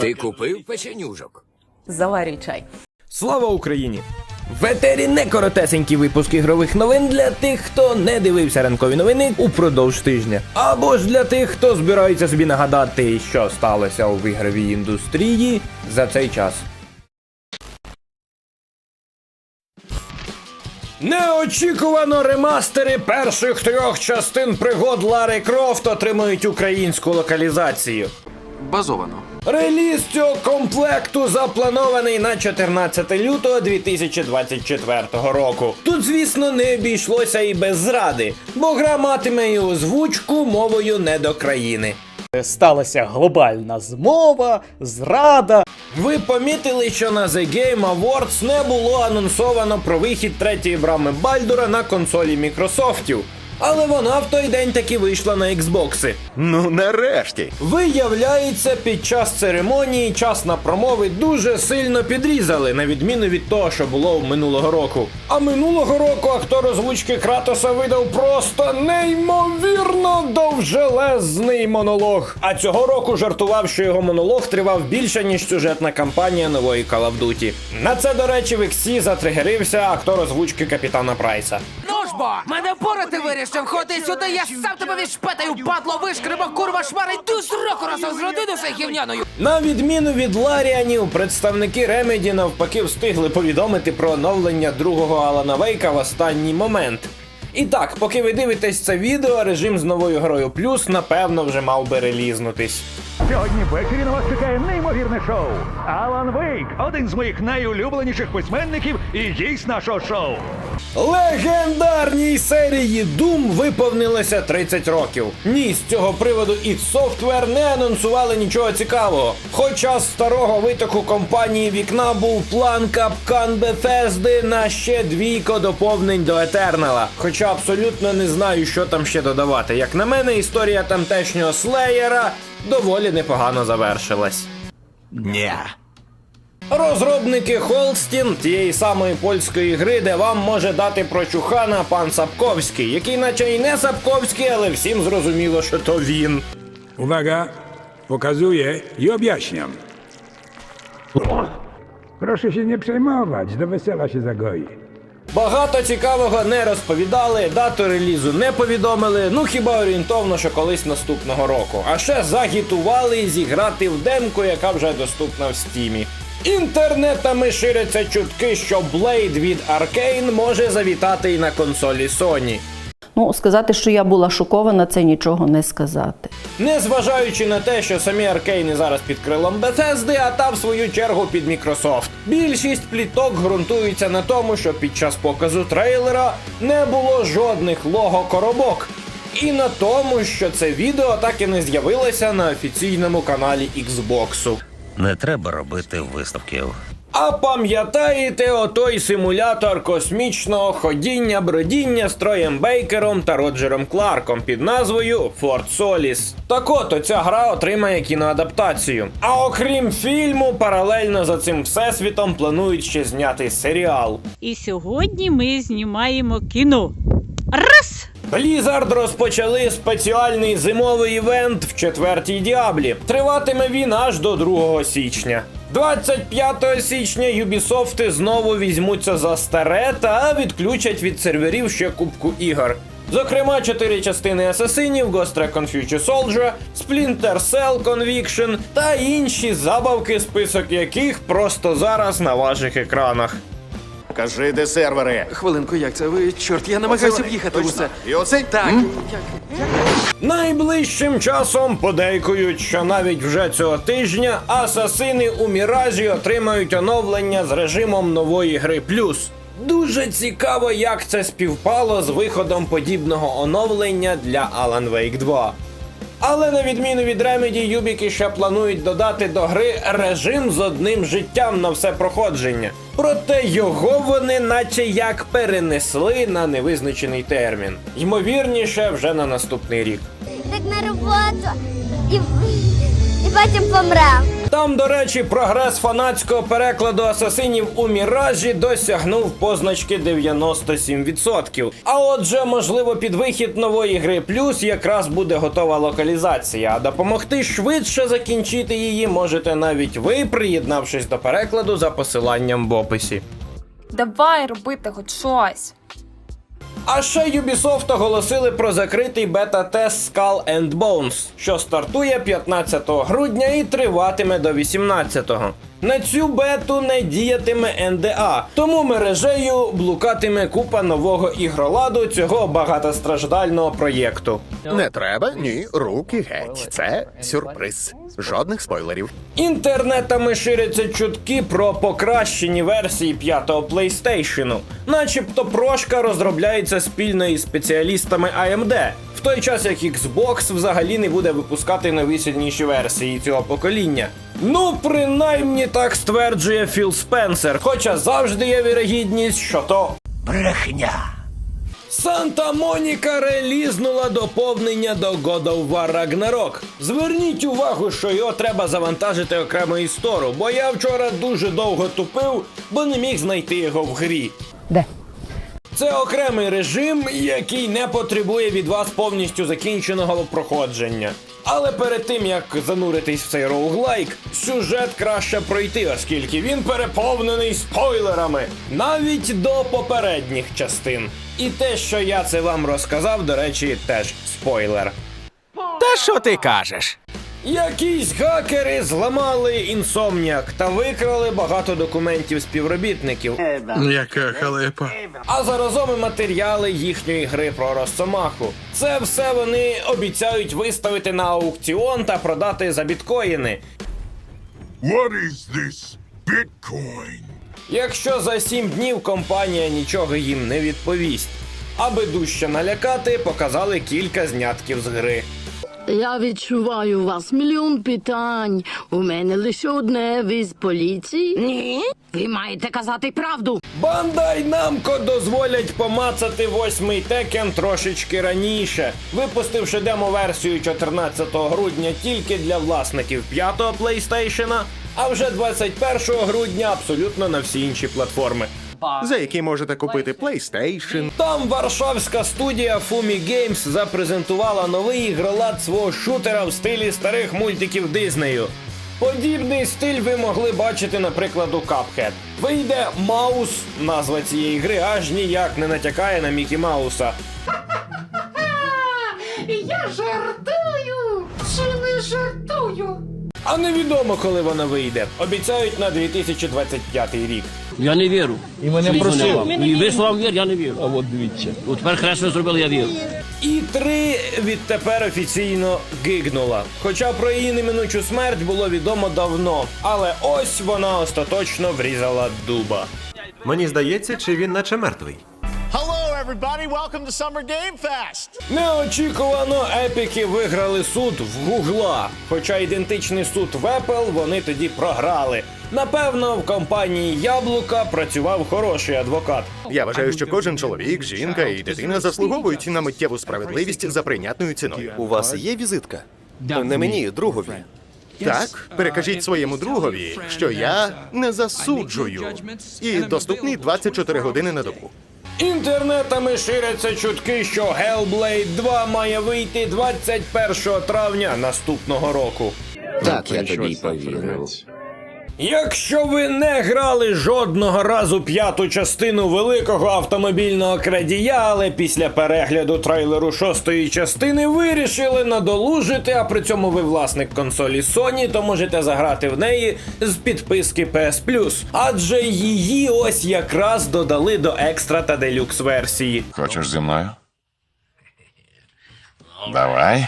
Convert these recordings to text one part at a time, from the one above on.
Ти купив печенюжок? Заварюй чай. Слава Україні! В етері не коротесенький випуск ігрових новин для тих, хто не дивився ранкові новини упродовж тижня. Або ж для тих, хто збирається собі нагадати, що сталося у ігровій індустрії за цей час. Неочікувано ремастери перших трьох частин пригод Лари Крофт отримують українську локалізацію. Базовано. Реліз цього комплекту запланований на 14 лютого 2024 року. Тут, звісно, не обійшлося і без зради, бо гра матиме і озвучку мовою не до країни. Сталася глобальна змова, зрада. Ви помітили, що на The Game Awards не було анонсовано про вихід третьої брами Бальдура на консолі Мікрософтів. Але вона в той день таки вийшла на Xbox. Ну, нарешті. Виявляється, під час церемонії час на промови дуже сильно підрізали, на відміну від того, що було минулого року. А минулого року актор озвучки Кратоса видав просто неймовірно довжелезний монолог. А цього року жартував, що його монолог тривав більше, ніж сюжетна кампанія нової Call of Duty. На це, до речі, в Іксі затригерився актор озвучки капітана Прайса. Ж бо, мене порати вирішив, ходи сюди, я сам тебе відшпетаю, падло, вишкребо, курва, шмара, йду з року разом з родиною гівняною. На відміну від Ларіанів, представники Ремеді навпаки встигли повідомити про оновлення другого Алана Вейка в останній момент. І так, поки ви дивитесь це відео, режим з новою грою плюс напевно вже мав би релізнутись. Сьогодні ввечері на вас чекає неймовірне шоу. Алан Вейк, один з моїх найулюбленіших письменників і гість нашого шоу. Легендарній серії Doom виповнилося 30 років. Ні, з цього приводу id Software не анонсували нічого цікавого. Хоча з старого витоку компанії вікна був план капкан Bethesda на ще двійко доповнень до Етернала. Хоча абсолютно не знаю, що там ще додавати. Як на мене, історія тамтешнього слеєра доволі непогано завершилась. Ня. Розробники Холстін тієї самої польської гри, де вам може дати прочухана пан Сапковський, який наче й не Сапковський, ale всім зрозуміло, що то він. Uwaga, pokazuję i objaśniam. Proszę się nie przejmować, do wesela się zagoi. Багато цікавого не розповідали, дату релізу не повідомили, ну хіба орієнтовно, що колись наступного року. А ще загітували зіграти в демку, яка вже доступна в стімі. Інтернетами ширяться чутки, що Blade від Arkane може завітати і на консолі Sony. Ну, сказати, що я була шокована, це нічого не сказати. Незважаючи на те, що самі аркейни зараз під крилом Bethesda, а та в свою чергу під Microsoft. Більшість пліток ґрунтується на тому, що під час показу трейлера не було жодних лого коробок. І на тому, що це відео так і не з'явилося на офіційному каналі Xbox. Не треба робити висновків. А пам'ятаєте отой симулятор космічного ходіння бродіння з Троєм Бейкером та Роджером Кларком під назвою Fort Solis? Так от оця гра отримає кіноадаптацію. А окрім фільму, паралельно за цим всесвітом планують ще зняти серіал. І сьогодні ми знімаємо кіно. Раз! Blizzard розпочали спеціальний зимовий івент в четвертій діаблі. Триватиме він аж до 2 січня. 25 січня Юбісофти знову візьмуться за старе та відключать від серверів ще кубку ігор. Зокрема, чотири частини асасинів, Ghost Recon Future Soldier, Splinter Cell Conviction та інші забавки, список яких просто зараз на ваших екранах. Кажи, де сервери. Хвилинку, як це? Ви, чорт, я намагаюся в'їхати точно. І оцей? Так, М? як? Найближчим часом подейкують, що навіть вже цього тижня асасини у Міразі отримають оновлення з режимом нової гри плюс. Дуже цікаво, як це співпало з виходом подібного оновлення для Alan Wake 2. Але на відміну від Remedy, юбіки ще планують додати до гри режим з одним життям на все проходження. Проте його вони наче як перенесли на невизначений термін. Ймовірніше, вже на наступний рік. Так на роботу і, і потім помрем. Там, до речі, прогрес фанатського перекладу асасинів у Міражі досягнув позначки 97%. А отже, можливо, під вихід нової гри плюс якраз буде готова локалізація. А допомогти швидше закінчити її можете навіть ви, приєднавшись до перекладу за посиланням в описі. Давай робити хоч щось. А ще Ubisoft оголосили про закритий бета-тест Skull and Bones, що стартує 15 грудня і триватиме до 18-го. На цю бету не діятиме NDA, тому мережею блукатиме купа нового ігроладу цього багатостраждального проєкту. Не треба, ні, руки геть. Це сюрприз. Жодних спойлерів. Інтернетами ширяться чутки про покращені версії п'ятого PlayStation. Начебто прошка розробляється спільно із спеціалістами AMD, той час як Xbox взагалі не буде випускати найвисільніші версії цього покоління. Ну, принаймні так стверджує Філ Спенсер, хоча завжди є вірогідність, що то Брехня. Санта Моніка релізнула доповнення до God of War Ragnarok. Зверніть увагу, що його треба завантажити окремо із стору, бо я вчора дуже довго тупив, бо не міг знайти його в грі. Де? Це окремий режим, який не потребує від вас повністю закінченого проходження. Але перед тим як зануритись в цей роуглайк, сюжет краще пройти, оскільки він переповнений спойлерами навіть до попередніх частин. І те, що я це вам розказав, до речі, теж спойлер. Та що ти кажеш? Якісь хакери зламали інсомніак та викрали багато документів співробітників. Яка халепа. а заразом і матеріали їхньої гри про Росомаху. Це все вони обіцяють виставити на аукціон та продати за біткоїни. What is this? Bitcoin. Якщо за сім днів компанія нічого їм не відповість. Аби дужче налякати, показали кілька знятків з гри. Я відчуваю у вас мільйон питань. У мене лише одне ви з поліції. Ні, ви маєте казати правду. Бандай Намко дозволять помацати восьмий текен трошечки раніше, випустивши демо-версію 14 грудня тільки для власників п'ятого PlayStation, а вже 21 грудня абсолютно на всі інші платформи. За які можете купити PlayStation. Там варшавська студія Fumi Games запрезентувала новий ігролад свого шутера в стилі старих мультиків Дизнею. Подібний стиль ви могли бачити, наприклад, у Cuphead. Вийде Маус, назва цієї гри аж ніяк не натякає на Мікі Мауса. Я жартую! Чи не жартую? А невідомо, коли вона вийде. Обіцяють на 2025 рік. Я не вірю. І мене просив. І ви словам вір, я не вірю. А от дивіться. От тепер хресно зробили, я вірю. І три відтепер офіційно гигнула. Хоча про її неминучу смерть було відомо давно. Але ось вона остаточно врізала дуба. Мені здається, чи він наче мертвий. Everybody. Welcome to Summer Game Fest. Неочікувано епіки виграли суд в Гугла. Хоча ідентичний суд в Apple вони тоді програли. Напевно, в компанії Яблука працював хороший адвокат. Я вважаю, що кожен чоловік, жінка і дитина заслуговують на миттєву справедливість за прийнятною ціною. У вас є візитка? Не мені, другові. Так, перекажіть своєму другові, що я не засуджую і доступний 24 години на добу. Інтернетами ширяться чутки, що Hellblade 2 має вийти 21 травня наступного року. Так, я тобі повірив. Якщо ви не грали жодного разу п'яту частину великого автомобільного крадія, але після перегляду трейлеру шостої частини вирішили надолужити, а при цьому ви власник консолі Sony, то можете заграти в неї з підписки PS Plus. Адже її ось якраз додали до екстра та делюкс версії. Хочеш зі мною? Давай.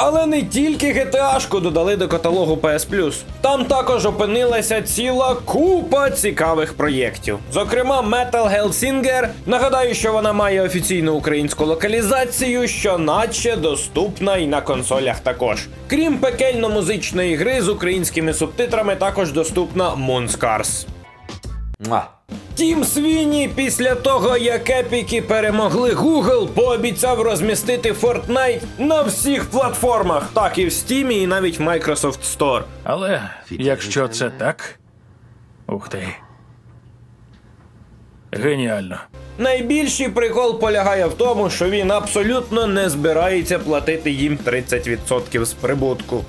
Але не тільки GTA-шку додали до каталогу PS Plus. Там також опинилася ціла купа цікавих проєктів. Зокрема, Metal Hellsinger. Нагадаю, що вона має офіційну українську локалізацію, що наче доступна і на консолях також. Крім пекельно-музичної гри з українськими субтитрами, також доступна Moon Scars. Тім Свіні після того, як епіки перемогли Google, пообіцяв розмістити Fortnite на всіх платформах, так і в Steam, і навіть в Microsoft Store. Але якщо це так. Ух ти. Геніально. Найбільший прикол полягає в тому, що він абсолютно не збирається платити їм 30% з прибутку.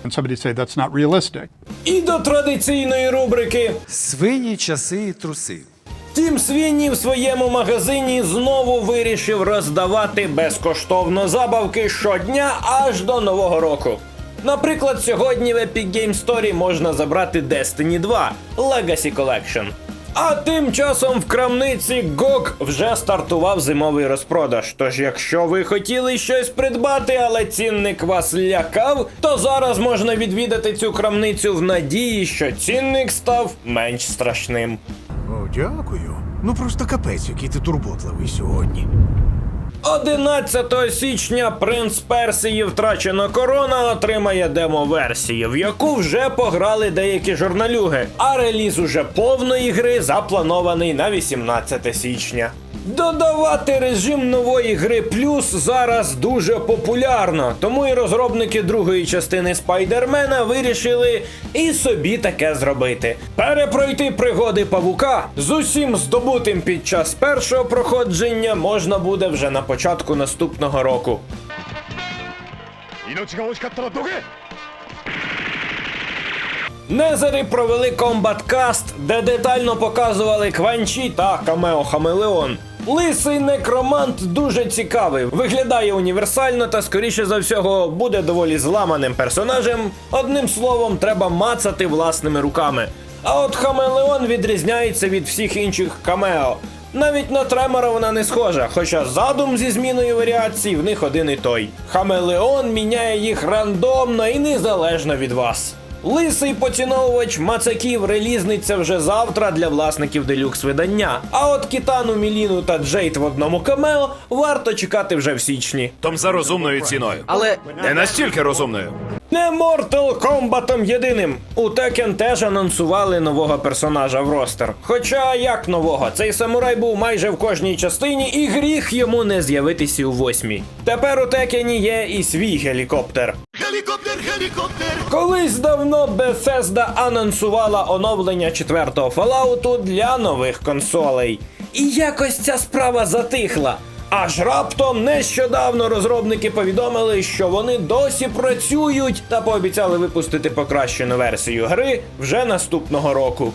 І до традиційної рубрики Свині, часи і труси. Тім Свіні в своєму магазині знову вирішив роздавати безкоштовно забавки щодня аж до нового року. Наприклад, сьогодні в Epic Game Store можна забрати Destiny 2 Legacy Collection. А тим часом в крамниці GOG вже стартував зимовий розпродаж. Тож, якщо ви хотіли щось придбати, але цінник вас лякав, то зараз можна відвідати цю крамницю в надії, що цінник став менш страшним. Дякую. Ну просто капець, який ти турботливий сьогодні. 11 січня принц Персії втрачена корона отримає демо-версію, в яку вже пограли деякі журналюги, а реліз уже повної гри запланований на 18 січня. Додавати режим нової гри плюс зараз дуже популярно, тому і розробники другої частини Спайдермена вирішили і собі таке зробити. Перепройти пригоди павука з усім здобутим під час першого проходження можна буде вже на початку наступного року. Незери провели комбаткаст, де детально показували Кванчі та Камео Хамелеон. Лисий некромант дуже цікавий, виглядає універсально та, скоріше за всього, буде доволі зламаним персонажем. Одним словом, треба мацати власними руками. А от Хамелеон відрізняється від всіх інших камео. Навіть на тремора вона не схожа, хоча задум зі зміною варіацій в них один і той. Хамелеон міняє їх рандомно і незалежно від вас. Лисий поціновувач мацаків релізниця вже завтра для власників делюкс видання. А от Кітану, Міліну та Джейд в одному камео варто чекати вже в січні. Том за розумною ціною. Але Не настільки розумною. Не Mortal Kombatом єдиним. У Tekken теж анонсували нового персонажа в ростер. Хоча як нового, цей самурай був майже в кожній частині, і гріх йому не з'явитися у восьмій. Тепер у Текені є і свій гелікоптер. Гелікоптер, гелікоптер! Колись давно Bethesda анонсувала оновлення четвертого Fallout для нових консолей. І якось ця справа затихла. Аж раптом нещодавно розробники повідомили, що вони досі працюють та пообіцяли випустити покращену версію гри вже наступного року.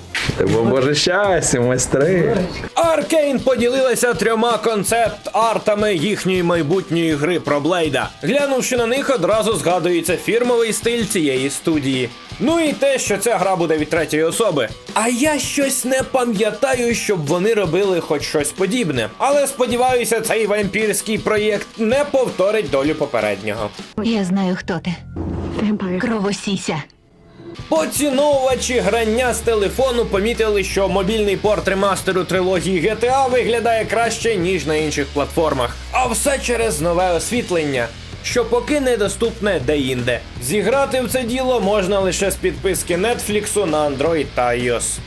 Боже щастя, майстри. Аркейн поділилася трьома концепт-артами їхньої майбутньої гри про Блейда. Глянувши на них, одразу згадується фірмовий стиль цієї студії. Ну і те, що ця гра буде від третьої особи. А я щось не пам'ятаю, щоб вони робили хоч щось подібне. Але сподіваюся, цей вампірський проєкт не повторить долю попереднього. Я знаю, хто ти. Кровосіся. Поціновувачі грання з телефону помітили, що мобільний порт ремастеру трилогії GTA виглядає краще, ніж на інших платформах. А все через нове освітлення, що поки недоступне де-інде. Зіграти в це діло можна лише з підписки Netflix на Android та iOS.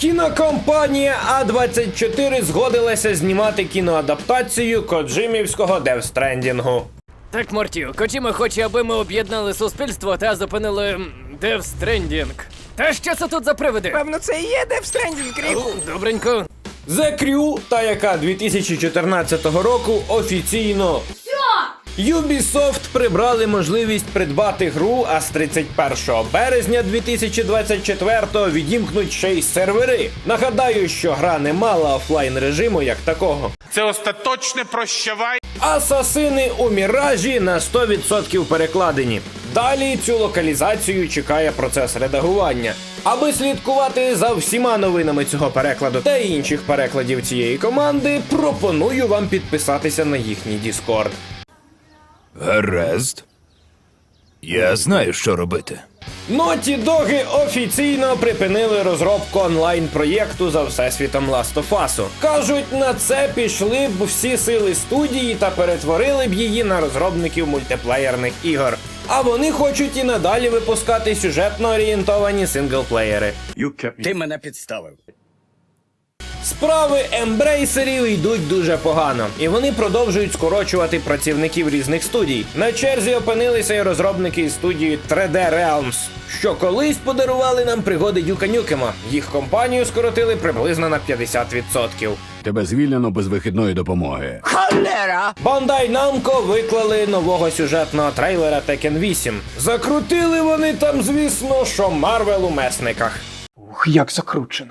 Кінокомпанія А24 згодилася знімати кіноадаптацію коджимівського девстрендінгу. так, Мортю, Коджіма хоче, аби ми об'єднали суспільство та зупинили Stranding. Та що це тут за привиди? Певно, це і є Stranding, Кріку. Добренько. The Crew, та яка 2014 року офіційно Ubisoft прибрали можливість придбати гру, а з 31 березня 2024 відімкнуть ще й сервери. Нагадаю, що гра не мала офлайн режиму як такого. Це остаточне прощавай. Асасини у Міражі на 100% перекладені. Далі цю локалізацію чекає процес редагування. Аби слідкувати за всіма новинами цього перекладу та інших перекладів цієї команди, пропоную вам підписатися на їхній Discord. Гаразд. Я знаю, що робити. Ноті Доги офіційно припинили розробку онлайн-проєкту за всесвітом Last of Us. Кажуть, на це пішли б всі сили студії та перетворили б її на розробників мультиплеєрних ігор. А вони хочуть і надалі випускати сюжетно орієнтовані синглплеєри. Ти мене підставив. Справи ембрейсерів йдуть дуже погано, і вони продовжують скорочувати працівників різних студій. На черзі опинилися й розробники із студії 3D Realms, що колись подарували нам пригоди Дюка Нюкема. Їх компанію скоротили приблизно на 50%. Тебе звільнено без вихідної допомоги. Bandai Namco виклали нового сюжетного трейлера Tekken 8. Закрутили вони там, звісно, що Марвел у месниках. Ух, як закручено.